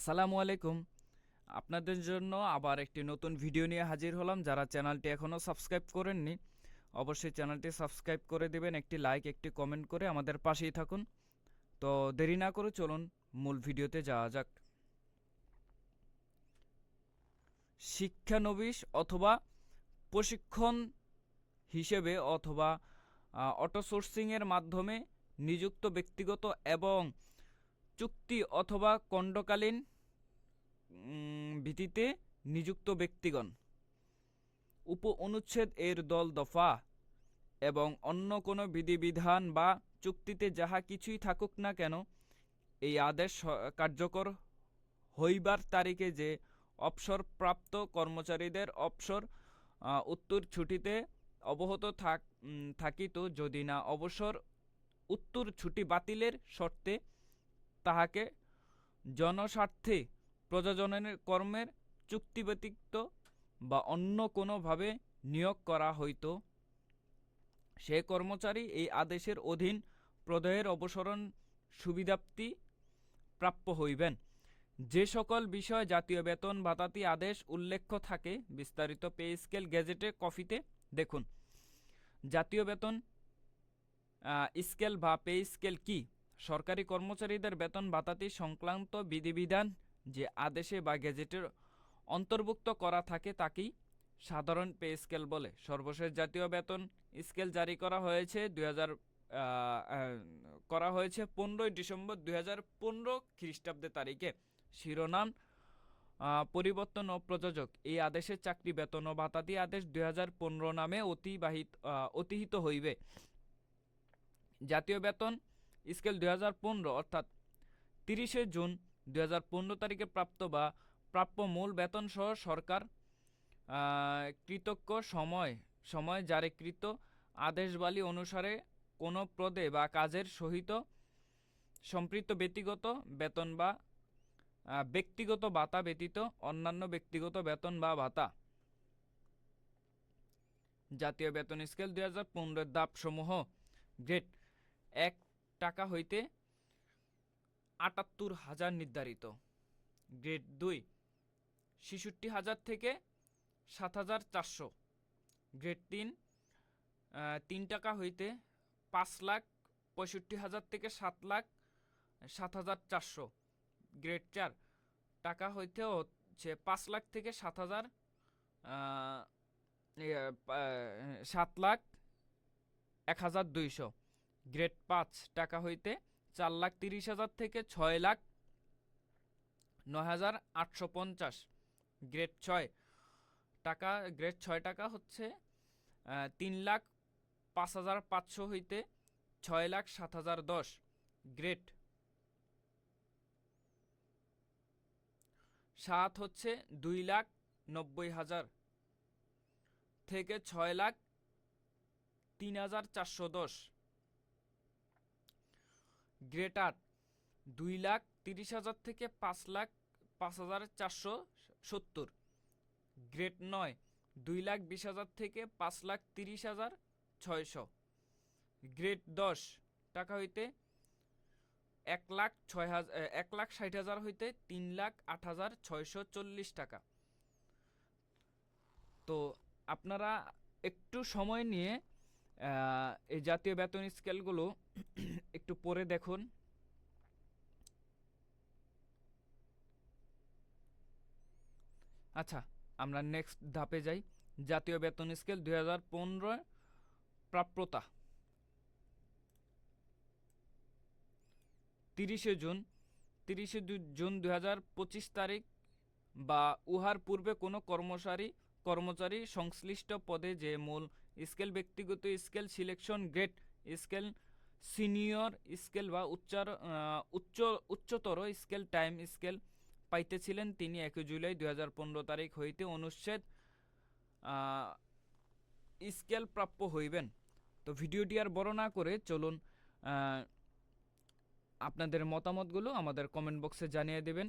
আসসালামু আলাইকুম। আপনাদের জন্য আবার একটি নতুন ভিডিও নিয়ে হাজির হলাম। যারা চ্যানেলটি এখনও সাবস্ক্রাইব করেননি অবশ্যই চ্যানেলটি সাবস্ক্রাইব করে দেবেন একটি লাইক একটি কমেন্ট করে আমাদের পাশেই থাকুন। তো দেরি না করে চলুন মূল ভিডিওতে যাওয়া যাক। শিক্ষানবিশ অথবা প্রশিক্ষণ হিসেবে অথবা অটো সোর্সিংয়ের মাধ্যমে নিযুক্ত ব্যক্তিগত এবং চুক্তি অথবা খণ্ডকালীন উম, ভিত্তিতে নিযুক্ত ব্যক্তিগণ। উপ অনুচ্ছেদ এর দল দফা এবং অন্য কোনো বিধিবিধান বা চুক্তিতে যাহা কিছুই থাকুক না কেন, এই আদেশ কার্যকর হইবার তারিখে যে অবসরপ্রাপ্ত কর্মচারীদের অবসর উত্তর ছুটিতে অবহত থাক থাকিত যদি না অবসর, উত্তর ছুটি বাতিলের শর্তে তাহাকে জনস্বার্থে প্রযোজনের কর্মের চুক্তি ব্যতিক্ত বা অন্য কোনোভাবে নিয়োগ করা হইত। সে কর্মচারী এই আদেশের অধীন প্রদয়ের অবসরণ সুবিধাপ্তি প্রাপ্য হইবেন। যে সকল বিষয় জাতীয় বেতন ভাতাতি আদেশ উল্লেখ্য থাকে, বিস্তারিত পে স্কেল গেজেটে, কফিতে দেখুন। জাতীয় বেতন স্কেল বা পে স্কেল কি? সরকারি কর্মচারীদের বেতন ভাতাতি সংক্রান্ত বিধিবিধান যে আদেশে বা গেজেটের অন্তর্ভুক্ত করা থাকে তাকেই সাধারণ পে স্কেল বলে। সর্বশেষ জাতীয় বেতন স্কেল জারি করা হয়েছে দুই হাজার করা হয়েছে পনেরোই ডিসেম্বর দুই হাজার পনেরো খ্রিস্টাব্দে তারিখে। শিরোনাম পরিবর্তন ও প্রযোজক। এই আদেশের চাকরি, বেতন ও ভাতাতি আদেশ দুই হাজার পনেরো নামে অতিবাহিত অতিহিত হইবে। জাতীয় বেতন স্কেল দুই হাজার পনেরো, অর্থাৎ তিরিশে জুন দুই হাজার পনেরো তারিখে প্রাপ্ত বা প্রাপ্য মূল বেতন সহ সরকার কৃতজ্ঞ সময় সময় জারিকৃত আদেশবালী অনুসারে কোনো পদে বা কাজের সহিত সম্পৃক্ত ব্যক্তিগত বেতন বা ব্যক্তিগত ভাতা ব্যতীত অন্যান্য ব্যক্তিগত বেতন বা ভাতা। জাতীয় বেতন স্কেল দুই হাজার পনেরোর দাপসমূহ। গ্রেড, এক টাকা হইতে আটাত্তর হাজার নির্ধারিত। গ্রেড দুই, ছেষট্টি হাজার থেকে সাত হাজার চারশো। গ্রেড তিন তিন টাকা হইতে পাঁচ লাখ পঁয়ষট্টি হাজার থেকে সাত লাখ সাত হাজার চারশো। গ্রেড চার, টাকা হইতে হচ্ছে পাঁচ লাখ থেকে সাত হাজার সাত লাখ এক হাজার দুইশো। গ্রেড পাঁচ, টাকা হইতে চার লাখ তিরিশ হাজার থেকে ছয় লাখ নয় হাজার আটশো পঞ্চাশ। গ্রেড ছয়। টাকা গ্রেড ছয় টাকা হচ্ছে তিন লাখ পাঁচ হাজার পাঁচশো হইতে ছয় লাখ সাত হাজার দশ। গ্রেড সাত হচ্ছে দুই লাখ নব্বই হাজার থেকে ছয় লাখ তিন হাজার চারশো দশ। আট দুই লাখ তিরিশ হাজার থেকে পাঁচ লাখ পাঁচ হাজার চারশো সত্তর। গ্রেড নয়, দুই লাখ বিশ হাজার থেকে পাঁচ লাখ তিরিশ হাজার ছয়শো। গ্রেড দশ, টাকা হইতে এক লাখ ছয় হাজার এক লাখ ষাট হাজার হইতে তিন লাখ আট হাজার ছয়শো চল্লিশ টাকা। তো আপনারা একটু সময় নিয়ে এই জাতীয় বেতন স্কেলগুলো একটু পড়ে দেখুন। আচ্ছা আমরা নেক্সট ধাপে যাই। জাতীয় বেতন স্কেল দুই পনেরো প্রাপ্যতা। তিরিশে জুন তিরিশে জুন দুই হাজার পঁচিশ তারিখ বা উহার পূর্বে কোনো কর্মচারী কর্মচারী সংশ্লিষ্ট পদে যে মূল স্কেল ব্যক্তিগত scale selection grade scale senior scale বা উচ্চার উচ্চ, উচ্চতর স্কেল, টাইম স্কেল পাইতেছিলেন তিনি একই জুলাই দুই হাজার পনেরো তারিখ হইতে অনুচ্ছেদ স্কেল প্রাপ্য হইবেন। তো ভিডিওটি আর বড় না করে চলুন আপনাদের মতামতগুলো আমাদের কমেন্ট বক্সে জানিয়ে দেবেন।